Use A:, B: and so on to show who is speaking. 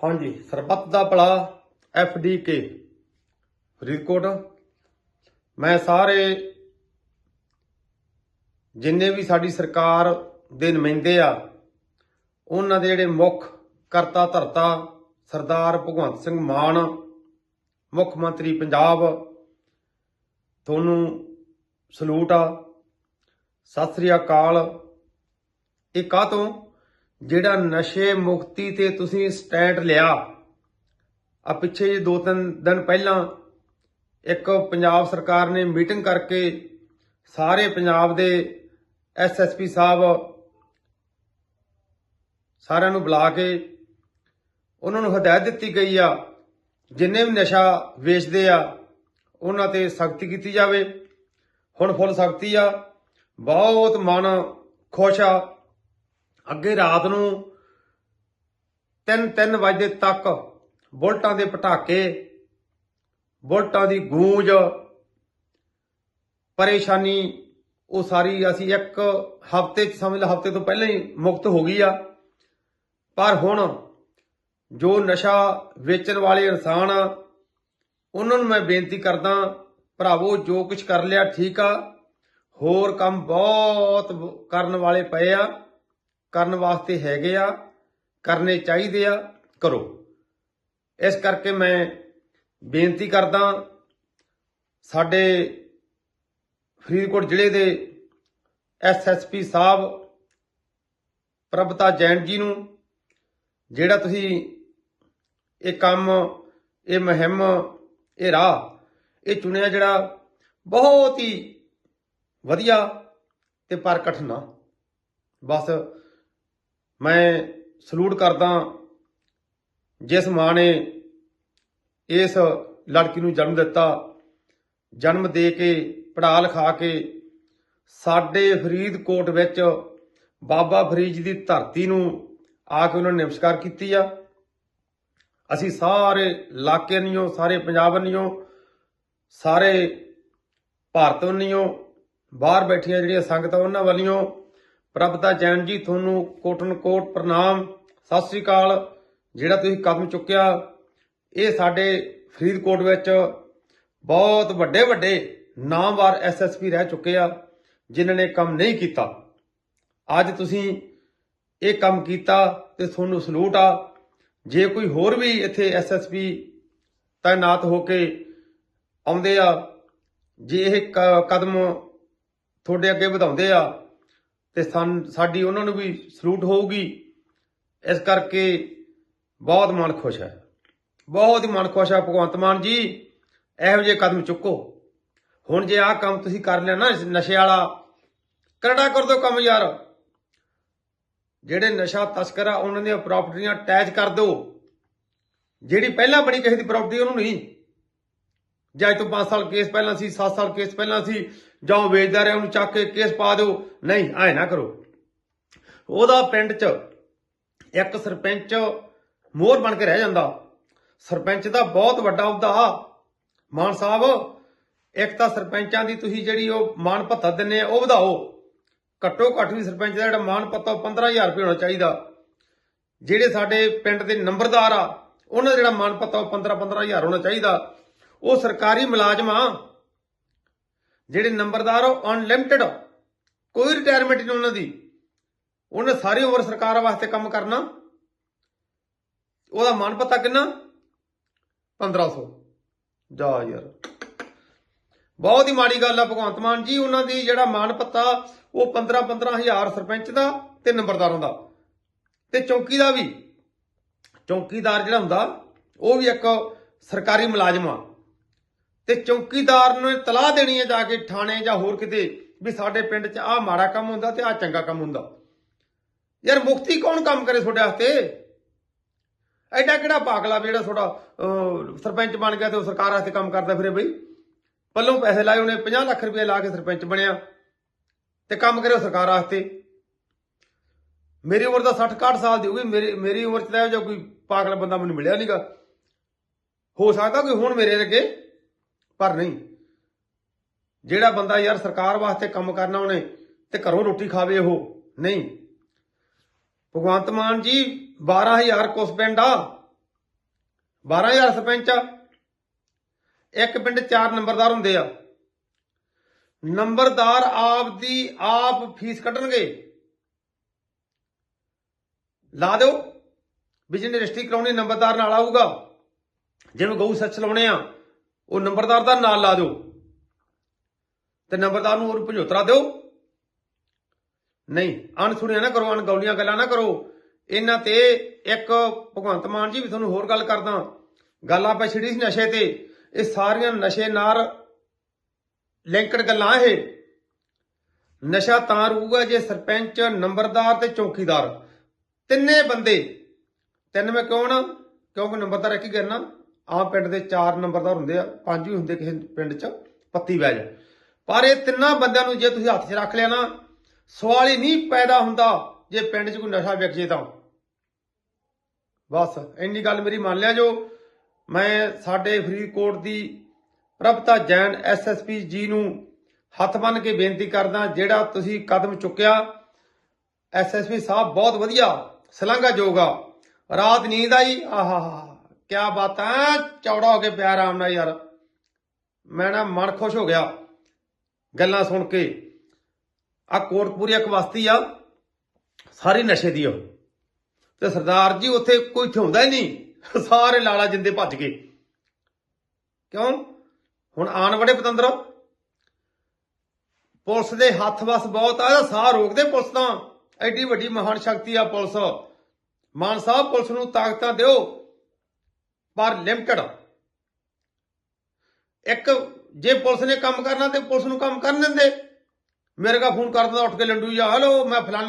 A: ਹਾਂਜੀ, ਸਰਬੱਤ ਦਾ ਭਲਾ F D K Faridkot, ਮੈਂ ਸਾਰੇ ਜਿੰਨੇ ਵੀ ਸਾਡੀ ਸਰਕਾਰ ਦੇ ਨੁਮਾਇੰਦੇ ਆ, ਉਹਨਾਂ ਦੇ ਜਿਹੜੇ ਮੁੱਖ ਕਰਤਾ ਧਰਤਾ ਸਰਦਾਰ ਭਗਵੰਤ ਸਿੰਘ ਮਾਨ, ਮੁੱਖ ਮੰਤਰੀ ਪੰਜਾਬ, ਤੁਹਾਨੂੰ ਸਲੂਟ ਆ। ਸਤਿ ਸ੍ਰੀ ਅਕਾਲ। ਇਹ ਕਾਹ ਤੋਂ ਜਿਹੜਾ ਨਸ਼ੇ ਮੁਕਤੀ ਤੇ ਤੁਸੀਂ ਸਟੈਂਡ ਲਿਆ। ਆ ਪਿੱਛੇ ਜੇ ਦੋ ਤਿੰਨ ਦਿਨ ਪਹਿਲਾਂ ਇੱਕ ਪੰਜਾਬ ਸਰਕਾਰ ਨੇ ਮੀਟਿੰਗ ਕਰਕੇ ਸਾਰੇ ਪੰਜਾਬ ਦੇ ਐਸਐਸਪੀ ਸਾਹਿਬ ਸਾਰਿਆਂ ਨੂੰ ਬੁਲਾ ਕੇ ਉਹਨਾਂ ਨੂੰ ਹਦਾਇਤ ਦਿੱਤੀ ਗਈ ਆ, ਜਿੰਨੇ ਵੀ ਨਸ਼ਾ ਵੇਚਦੇ ਆ, ਉਹਨਾਂ ਤੇ ਸਖਤੀ ਕੀਤੀ ਜਾਵੇ। ਹੁਣ ਫੁੱਲ ਸਖਤੀ ਆ। ਬਹੁਤ ਮਨ ਖੁਸ਼ ਆ। ਅੱਗੇ ਰਾਤ ਨੂੰ 3-3 ਵਜੇ ਤੱਕ ਬੁਲਟਾਂ ਦੇ ਪਟਾਕੇ, ਬੁਲਟਾਂ ਦੀ ਗੂੰਜ, ਪਰੇਸ਼ਾਨੀ, ਉਹ ਸਾਰੀ ਅਸੀਂ ਇੱਕ ਹਫ਼ਤੇ ਚ ਸਮਝ ਲ ਹਫ਼ਤੇ ਤੋਂ ਪਹਿਲਾਂ ਹੀ ਮੁਕਤ ਹੋ ਗਈ ਆ। ਪਰ ਹੁਣ ਜੋ ਨਸ਼ਾ ਵੇਚਣ ਵਾਲੇ ਇਨਸਾਨ ਆ, ਉਹਨਾਂ ਨੂੰ ਮੈਂ ਬੇਨਤੀ ਕਰਦਾ, ਭਰਾਵੋ, ਜੋ ਕੁਝ ਕਰ ਲਿਆ ਠੀਕ ਆ, ਹੋਰ ਕੰਮ ਬਹੁਤ ਕਰਨ ਵਾਲੇ ਪਏ ਆ। ਕਰਨ ਵਾਸਤੇ ਹੈਗੇ ਆ, ਕਰਨੇ ਚਾਹੀਦੇ ਆ, ਕਰੋ। ਇਸ ਕਰਕੇ ਮੈਂ ਬੇਨਤੀ ਕਰਦਾ, ਸਾਡੇ ਫਰੀਦਕੋਟ ਜ਼ਿਲ੍ਹੇ ਦੇ ਐਸਐਸਪੀ ਸਾਹਿਬ, ਪ੍ਰਭਤਾ ਜੈਨ ਜੀ ਨੂੰ, ਜਿਹੜਾ ਤੁਸੀਂ ਇਹ ਕੰਮ, ਇਹ ਮੁਹਿੰਮ, ਇਹ ਰਾਹ, ਇਹ ਚੁਣਿਆ ਜਿਹੜਾ ਬਹੁਤ ਹੀ ਵਧੀਆ ਤੇ ਪਰ ਕਠਨਾ ਬਸ ਮੈਂ ਸਲੂਟ ਕਰਦਾ ਜਿਸ ਮਾਂ ਨੇ ਇਸ ਲੜਕੀ ਨੂੰ ਜਨਮ ਦਿੱਤਾ, ਜਨਮ ਦੇ ਕੇ, ਪੜ੍ਹਾ ਲਿਖਾ ਕੇ ਸਾਡੇ ਫਰੀਦਕੋਟ ਵਿੱਚ ਬਾਬਾ ਫਰੀਦ ਜੀ ਦੀ ਧਰਤੀ ਨੂੰ ਆ ਕੇ ਉਹਨਾਂ ਨੇ ਨਮਸਕਾਰ ਕੀਤੀ ਆ। ਅਸੀਂ ਸਾਰੇ ਇਲਾਕੇ ਨਿਓ, ਸਾਰੇ ਪੰਜਾਬ ਨਿਓ, ਸਾਰੇ ਭਾਰਤ ਨਿਓ, ਬਾਹਰ ਬੈਠੀਆਂ ਜਿਹੜੀਆਂ ਸੰਗਤਾਂ ਉਹਨਾਂ ਵੱਲੋਂ ਪ੍ਰਭਤਾ ਜੈਨ ਜੀ, ਤੁਹਾਨੂੰ ਕੋਟਨ ਕੋਟ ਪ੍ਰਣਾਮ, ਸਤਿ ਸ੍ਰੀ ਅਕਾਲ। ਜਿਹੜਾ ਤੁਸੀਂ ਕਦਮ ਚੁੱਕਿਆ, ਇਹ ਸਾਡੇ ਫਰੀਦਕੋਟ ਵਿੱਚ ਬਹੁਤ ਵੱਡੇ ਵੱਡੇ ਨਾਮਵਾਰ ਐਸਐਸਪੀ ਰਹਿ ਚੁੱਕੇ ਆ, ਜਿਨ੍ਹਾਂ ਨੇ ਕੰਮ ਨਹੀਂ ਕੀਤਾ। ਅੱਜ ਤੁਸੀਂ ਇਹ ਕੰਮ ਕੀਤਾ ਤੇ ਤੁਹਾਨੂੰ ਸਲੂਟ ਆ। ਜੇ ਕੋਈ ਹੋਰ ਵੀ ਇੱਥੇ ਐਸਐਸਪੀ ਤਾਇਨਾਤ ਹੋ ਕੇ ਆਉਂਦੇ ਆ, ਜੇ ਇਹ ਕ- ਕਦਮ ਤੁਹਾਡੇ ਅੱਗੇ ਵਧਾਉਂਦੇ ਆ ਤੇ ਸਾਨ- ਸਾਡੀ ਉਹਨਾਂ ਨੂੰ ਵੀ ਸਲੂਟ ਹੋਊਗੀ। ਇਸ ਕਰਕੇ ਬਹੁਤ ਮਨ ਖੁਸ਼ ਹੈ। ਬਹੁਤ ਹੀ ਮਨ ਖੁਸ਼ ਹੈ ਭਗਵੰਤ ਮਾਨ ਜੀ। ਇਹੋ ਜਿਹੇ ਕਦਮ ਚੁੱਕੋ। ਹੁਣ ਜੇ ਆਹ ਕੰਮ ਤੁਸੀਂ ਕਰ ਲਿਆ ਨਾ ਨਸ਼ੇ ਵਾਲਾ, ਕਰੜਾ ਕਰ ਦਿਓ ਕੰਮ ਯਾਰ। ਜਿਹੜੇ ਨਸ਼ਾ ਤਸਕਰ ਆ, ਉਹਨਾਂ ਦੀਆਂ ਪ੍ਰਾਪਰਟੀਆਂ ਅਟੈਚ ਕਰ ਦਿਓ। ਜਿਹੜੀ ਪਹਿਲਾਂ ਬਣੀ ਕਿਸੇ ਦੀ ਪ੍ਰਾਪਰਟੀ ਉਹਨੂੰ ਨਹੀਂ। ਜਾਂ ਤੋਂ 5 ਸਾਲ ਕੇਸ ਪਹਿਲਾਂ ਸੀ 7 ਸਾਲ ਕੇਸ ਪਹਿਲਾਂ ਸੀ। ਜਾਂ ਉਹ ਵੇਚਦਾ ਰਿਹਾ, ਉਹਨੂੰ ਚੱਕ ਕੇ ਕੇਸ ਪਾ ਦਿਓ। ਨਹੀਂ ਐ ਨਾ ਕਰੋ। ਉਹਦਾ ਪਿੰਡ 'ਚ ਇੱਕ ਸਰਪੰਚ ਮੋਹਰ ਬਣ ਕੇ ਰਹਿ ਜਾਂਦਾ। ਸਰਪੰਚ ਦਾ ਬਹੁਤ ਵੱਡਾ ਅਹੁਦਾ। ਮਾਨ ਸਾਹਿਬ, ਇੱਕ ਤਾਂ ਸਰਪੰਚਾਂ ਦੀ ਤੁਸੀਂ ਜਿਹੜੀ ਉਹ ਮਾਨ ਭੱਤਾ ਦਿੰਨੇ ਆ, ਉਹ ਵਧਾਓ। ਘੱਟੋ ਘੱਟ ਵੀ ਸਰਪੰਚ ਦਾ ਜਿਹੜਾ ਮਾਨ ਪੱਤਾ ਉਹ 15000 ਰੁਪਏ ਹੋਣਾ ਚਾਹੀਦਾ। ਜਿਹੜੇ ਸਾਡੇ ਪਿੰਡ ਦੇ ਨੰਬਰਦਾਰ ਆ, ਉਹਨਾਂ ਦਾ ਜਿਹੜਾ ਮਾਨ ਪੱਤਾ ਉਹ 15 15000 ਹੋਣਾ ਚਾਹੀਦਾ। ਉਹ ਸਰਕਾਰੀ ਮੁਲਾਜ਼ਮ ਆ। ਜਿਹੜੇ ਨੰਬਰਦਾਰ ਉਹ ਅਨਲਿਮਟਿਡ ਕੋਈ ਰਿਟਾਇਰਮੈਂਟ ਨਹੀਂ ਉਹਨਾਂ ਦੀ। ਉਹਨੇ ਸਾਰੀ ਉਮਰ ਸਰਕਾਰ ਵਾਸਤੇ ਕੰਮ ਕਰਨਾ। ਉਹਦਾ ਮਾਨ ਪੱਤਾ ਕਿੰਨਾ? 1500 ਜਾ ਯਾਰ। ਬਹੁਤ ਹੀ ਮਾੜੀ ਗੱਲ ਆ ਭਗਵੰਤ ਮਾਨ ਜੀ, ਉਹਨਾਂ ਦੀ ਜਿਹੜਾ ਮਾਨ ਪੱਤਾ ਉਹ 15 15000 ਸਰਪੰਚ ਦਾ ਤੇ ਨੰਬਰਦਾਰਾਂ ਦਾ। ਤੇ ਚੌਕੀ ਦਾ ਵੀ। ਚੌਕੀਦਾਰ ਜਿਹੜਾ ਹੁੰਦਾ, ਉਹ ਵੀ ਇੱਕ ਸਰਕਾਰੀ ਮੁਲਾਜ਼ਮ ਆ। ਤੇ ਚੌਕੀਦਾਰ ਨੂੰ ਤਲਾਹ ਦੇਣੀ ਹੈ ਜਾ ਕੇ ਥਾਣੇ ਜਾਂ ਹੋਰ ਕਿਤੇ ਵੀ ਸਾਡੇ ਪਿੰਡ 'ਚ ਆਹ ਮਾੜਾ ਕੰਮ ਹੁੰਦਾ ਤੇ ਆਹ ਚੰਗਾ ਕੰਮ ਹੁੰਦਾ। ਯਾਰ ਮੁਕਤੀ ਕੌਣ ਕੰਮ ਕਰੇ ਤੁਹਾਡੇ ਵਾਸਤੇ? ਐਡਾ ਕਿਹੜਾ ਪਾਗਲਾ ਵੀ ਜਿਹੜਾ ਤੁਹਾਡਾ ਸਰਪੰਚ ਬਣ ਗਿਆ ਤੇ ਉਹ ਸਰਕਾਰ ਵਾਸਤੇ ਕੰਮ ਕਰਦਾ ਫਿਰੇ ਬਈ। ਪੱਲੋਂ ਪੈਸੇ ਲਾਏ ਉਹਨੇ 50 ਲੱਖ ਰੁਪਏ ਲਾ ਕੇ ਸਰਪੰਚ ਬਣਿਆ ਤੇ ਕੰਮ ਕਰਿਓ ਸਰਕਾਰ ਵਾਸਤੇ। ਮੇਰੀ ਉਮਰ ਦਾ 60 61 ਸਾਲ ਦੀ ਹੋ ਗਈ, ਮੇਰੀ ਮੇਰੀ ਉਮਰ ਚ ਤਾਂ ਇਹੋ ਜਿਹਾ ਕੋਈ ਪਾਗਲ ਬੰਦਾ ਮੈਨੂੰ ਮਿਲਿਆ ਨਹੀਂਗਾ ਹੋ ਸਕਦਾ ਕੋਈ ਹੁਣ ਮੇਰੇ ਲੱਗੇ ਪਰ ਨਹੀਂ। ਜਿਹੜਾ ਬੰਦਾ ਯਾਰ ਸਰਕਾਰ ਵਾਸਤੇ ਕੰਮ ਕਰਨਾ ਉਹਨੇ ਤੇ ਘਰੋਂ ਰੋਟੀ ਖਾਵੇ ਉਹ, ਨਹੀਂ। ਭਗਵੰਤ ਮਾਨ ਜੀ 12000 ਕੁਸ ਪਿੰਡ ਆ। 12000 ਸਰਪੰਚ ਆ। ਇੱਕ ਪਿੰਡ ਚਾਰ ਨੰਬਰਦਾਰ ਹੁੰਦੇ ਆ। ਨੰਬਰਦਾਰ ਆਪ ਦੀ ਆਪ ਫੀਸ ਕੱਢਣਗੇ। ਲਾ ਦਿਓ ਵੀ ਜਿਹਨੇ ਰਜਿਸਟਰੀ ਕਰਾਉਣੀ ਨੰਬਰਦਾਰ ਨਾਲ ਆਊਗਾ। ਜਿਵੇਂ ਗਊ ਸੱਚ ਲਾਉਣੇ ਆ। ਉਹ ਨੰਬਰਦਾਰ ਦਾ ਨਾਲ ਲਾ ਦਿਓ। ਤੇ ਨੰਬਰਦਾਰ ਨੂੰ ਉਹ ਭਜੋਤਰਾ ਦਿਓ। ਨਹੀਂ, ਅਣਸੁਣਿਆ ਨਾ ਕਰੋ, ਅਣਗੌਲੀਆਂ ਗੱਲਾਂ ਨਾ ਕਰੋ। ਇਹਨਾਂ ਤੇ ਇੱਕ ਭਗਵੰਤ ਮਾਨ ਜੀ ਵੀ ਤੁਹਾਨੂੰ ਹੋਰ ਗੱਲ ਕਰਦਾ। ਗੱਲ ਆਪਾਂ ਛਿੜੀ ਸੀ ਨਸ਼ੇ ਤੇ। ਇਹ ਸਾਰੀਆਂ ਨਸ਼ੇ ਨਾਲ ਲਿੰਕਡ ਗੱਲਾਂ ਇਹ। ਨਸ਼ਾ ਤਾਂ ਰੂਗਾ ਜੇ ਸਰਪੰਚ, ਨੰਬਰਦਾਰ ਤੇ ਚੌਕੀਦਾਰ। ਤਿੰਨੇ ਬੰਦੇ। ਤਿੰਨ ਮੈਂ ਕਿਉਂ ਨਾ? ਕਿਉਂਕਿ ਨੰਬਰਦਾਰ ਇੱਕ ਹੀ ਕਰਨਾ ਆਮ ਪਿੰਡ ਦੇ ਚਾਰ ਨੰਬਰਦਾਰ ਹੁੰਦੇ ਆ, ਪੰਜ ਵੀ ਹੁੰਦੇ ਕਿਸੇ ਪਿੰਡ 'ਚ, ਪੱਤੀ ਵੈਜ ਪਰ ਇਹ ਤਿੰਨਾਂ ਬੰਦਿਆਂ ਨੂੰ ਜੇ ਤੁਸੀਂ ਹੱਥ 'ਚ ਰੱਖ ਲਿਆ ਨਾ, ਸਵਾਲ ਹੀ ਨਹੀਂ ਪੈਦਾ ਹੁੰਦਾ ਜੇ ਪਿੰਡ 'ਚ ਕੋਈ ਨਸ਼ਾ ਵਿਕ ਜੇ ਤਾਂ। ਬਸ, ਇੰਨੀ ਗੱਲ ਮੇਰੀ ਮੰਨ ਲਿਆ ਜੋ। ਮੈਂ ਸਾਡੇ ਫਰੀਦਕੋਟ ਦੀ ਪ੍ਰਭਤਾ ਜੈਨ ਐਸਐਸਪੀ ਜੀ ਨੂੰ ਹੱਥ ਬੰਨ ਕੇ ਬੇਨਤੀ ਕਰਦਾ, ਜਿਹੜਾ ਤੁਸੀਂ ਕਦਮ ਚੁੱਕਿਆ ਐਸਐਸਪੀ ਸਾਹਿਬ ਬਹੁਤ ਵਧੀਆ ਸਲਾਂਗਾ ਜੋਗਾ ਰਾਤ ਨੀਂਦ ਆਈ ਆਹਾ। ਕੀ ਬਾਤਾਂ ਚੌੜਾ ਹੋ ਕੇ ਪਿਆ ਆਰਾਮ ਨਾਲ ਯਾਰ। ਮੈਂ ਨਾ ਮਨ ਖੁਸ਼ ਹੋ ਗਿਆ। ਗੱਲਾਂ ਸੁਣ ਕੇ। ਆ ਕੋਟਪੂਰੀ ਇੱਕ ਬਸਤੀ ਆ। ਸਾਰੀ ਨਸ਼ੇ ਦੀ ਉਹ। ਤੇ ਸਰਦਾਰ ਜੀ ਉੱਥੇ ਕੋਈ ਠਾਉਂਦਾ ਹੀ ਨਹੀਂ। ਸਾਰੇ ਲਾਲਾ ਜਿੰਦੇ ਭੱਜ ਗਏ। ਕਿਉਂ? ਹੁਣ ਆਣ ਵੜੇ ਪਤੰਦਰ। ਪੁਲਿਸ ਦੇ ਹੱਥ ਵਸ ਬਹੁਤ ਆ। ਸਾਹ ਰੋਕਦੇ ਪੁਲਿਸ ਤਾਂ। ਐਡੀ ਵੱਡੀ ਮਹਾਨ ਸ਼ਕਤੀ ਆ ਪੁਲਿਸ। ਮਾਨ ਸਾਹਿਬ, ਪੁਲਿਸ ਨੂੰ ਤਾਕਤਾਂ ਦਿਓ। ਪਰ ਲਿਮਟਿਡ। ਇੱਕ ਜੇ ਪੁਲਿਸ ਨੇ ਕੰਮ ਕਰਨਾ ਤੇ ਪੁਲਿਸ ਨੂੰ ਕੰਮ ਕਰਨ ਦਿੰਦੇ। ਮੇਰੇ ਕਾ ਫੋਨ ਕਰ ਦਿੰਦਾ ਉੱਠ ਕੇ ਲੰਡੂ ਜਾ, ਹਲੋ, ਮੈਂ ਫਲਾਣੇ